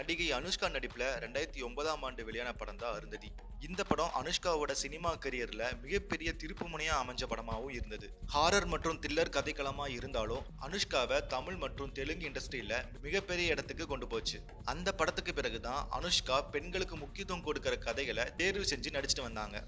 நடிகை அனுஷ்கா நடிப்புல ரெண்டாயிரத்தி ஒன்பதாம் ஆண்டு வெளியான படம் தான் அருந்ததி. இந்த படம் அனுஷ்காவோட சினிமா கரியர்ல மிகப்பெரிய திருப்புமுனையா அமைஞ்ச படமாகவும் இருந்தது. ஹாரர் மற்றும் த்ரில்லர் கதைக்களமா இருந்தாலும் அனுஷ்காவை தமிழ் மற்றும் தெலுங்கு இண்டஸ்ட்ரியில மிகப்பெரிய இடத்துக்கு கொண்டு போச்சு. அந்த படத்துக்கு பிறகுதான் அனுஷ்கா பெண்களுக்கு முக்கியத்துவம் கொடுக்கிற கதைகளை தேர்வு செஞ்சு நடிச்சிட்டு வந்தாங்க.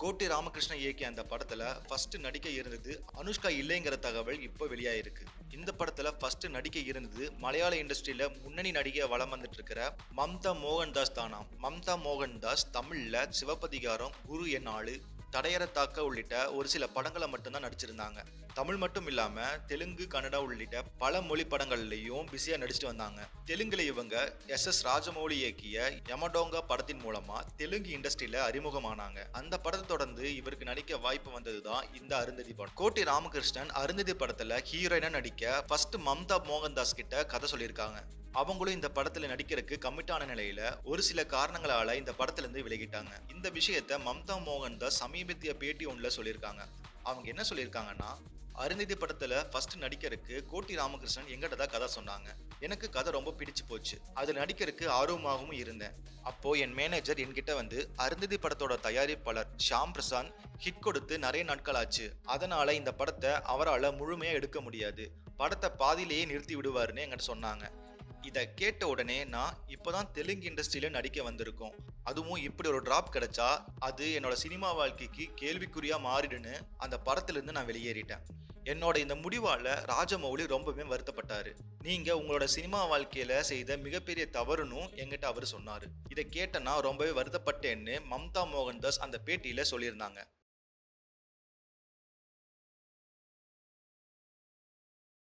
கோட்டி ராமகிருஷ்ணன் இயக்கிய அந்த படத்துல ஃபர்ஸ்ட் நடிக்க இருந்தது அனுஷ்கா இல்லைங்கிற தகவல் இப்போ வெளியாயிருக்கு. இந்த படத்துல ஃபர்ஸ்ட் நடிக்க இருந்தது மலையாள இண்டஸ்ட்ரியில முன்னணி நடிகை வளம் வந்துட்டு இருக்கிற மம்தா மோகன்தாஸ் தானா? மம்தா மோகன்தாஸ் தமிழ்ல சிவப்பதிகாரம் குரு என் ஆளு தடையற தாக்க உள்ளிட்ட ஒரு சில படங்களை மட்டும்தான் நடிச்சிருந்தாங்க. தமிழ் மட்டும் இல்லாம தெலுங்கு கன்னடா உள்ளிட்ட பல மொழி படங்கள்லயும் பிஸியா நடிச்சிட்டு வந்தாங்க. தெலுங்குல இவங்க எஸ் எஸ் ராஜமௌலி இயக்கிய யமடோங்கா படத்தின் மூலமா தெலுங்கு இண்டஸ்ட்ரியில அறிமுகமானாங்க. அந்த படத்தை தொடர்ந்து இவருக்கு நடிக்க வாய்ப்பு வந்ததுதான் இந்த அருந்ததி படம். கோட்டி ராமகிருஷ்ணன் அருந்ததி படத்துல ஹீரோயினா நடிக்க ஃபர்ஸ்ட் மம்தா மோகன்தாஸ் கிட்ட கதை சொல்லியிருக்காங்க. அவங்களும் இந்த படத்துல நடிக்கிறதுக்கு கம்மிட்டான நிலையில ஒரு சில காரணங்களால இந்த படத்துல இருந்து விலகிட்டாங்க. இந்த விஷயத்த மம்தா மோகன்தாஸ் சமீபத்திய பேட்டி ஒன்றுல சொல்லியிருக்காங்க. அவங்க என்ன சொல்லியிருக்காங்கன்னா அருந்ததி படத்துல ஃபர்ஸ்ட் நடிக்கிறதுக்கு கோட்டி ராமகிருஷ்ணன் எங்கிட்ட தான் கதை சொன்னாங்க. எனக்கு கதை ரொம்ப பிடிச்சு போச்சு. அது நடிக்கிறதுக்கு ஆர்வமாகவும் இருந்தேன். அப்போ என் மேனேஜர் என்கிட்ட வந்து அருந்ததி படத்தோட தயாரிப்பாளர் ஷாம் பிரசாந்த் ஹிட் கொடுத்து நிறைய நாட்கள் ஆச்சு. அதனால இந்த படத்தை அவரால் முழுமையா எடுக்க முடியாது. படத்தை பாதியிலேயே நிறுத்தி விடுவாருன்னு எங்கிட்ட சொன்னாங்க. இதை கேட்ட உடனே நான் இப்போதான் தெலுங்கு இண்டஸ்ட்ரியில நடிக்க வந்திருக்கோம். அதுவும் இப்படி ஒரு டிராப் கிடைச்சா அது என்னோட சினிமா வாழ்க்கைக்கு கேள்விக்குறியா மாறிடுன்னு அந்த படத்திலிருந்து நான் வெளியேறிட்டேன். என்னோட இந்த முடிவால ராஜமௌலி ரொம்பவே வருத்தப்பட்டாரு. நீங்க உங்களோட சினிமா வாழ்க்கையில செய்த மிகப்பெரிய தவறுனும் என்கிட்ட அவர் சொன்னாரு. இதை கேட்டேன்னா ரொம்பவே வருத்தப்பட்டேன்னு மம்தா மோகன்தாஸ் அந்த பேட்டியில சொல்லியிருந்தாங்க.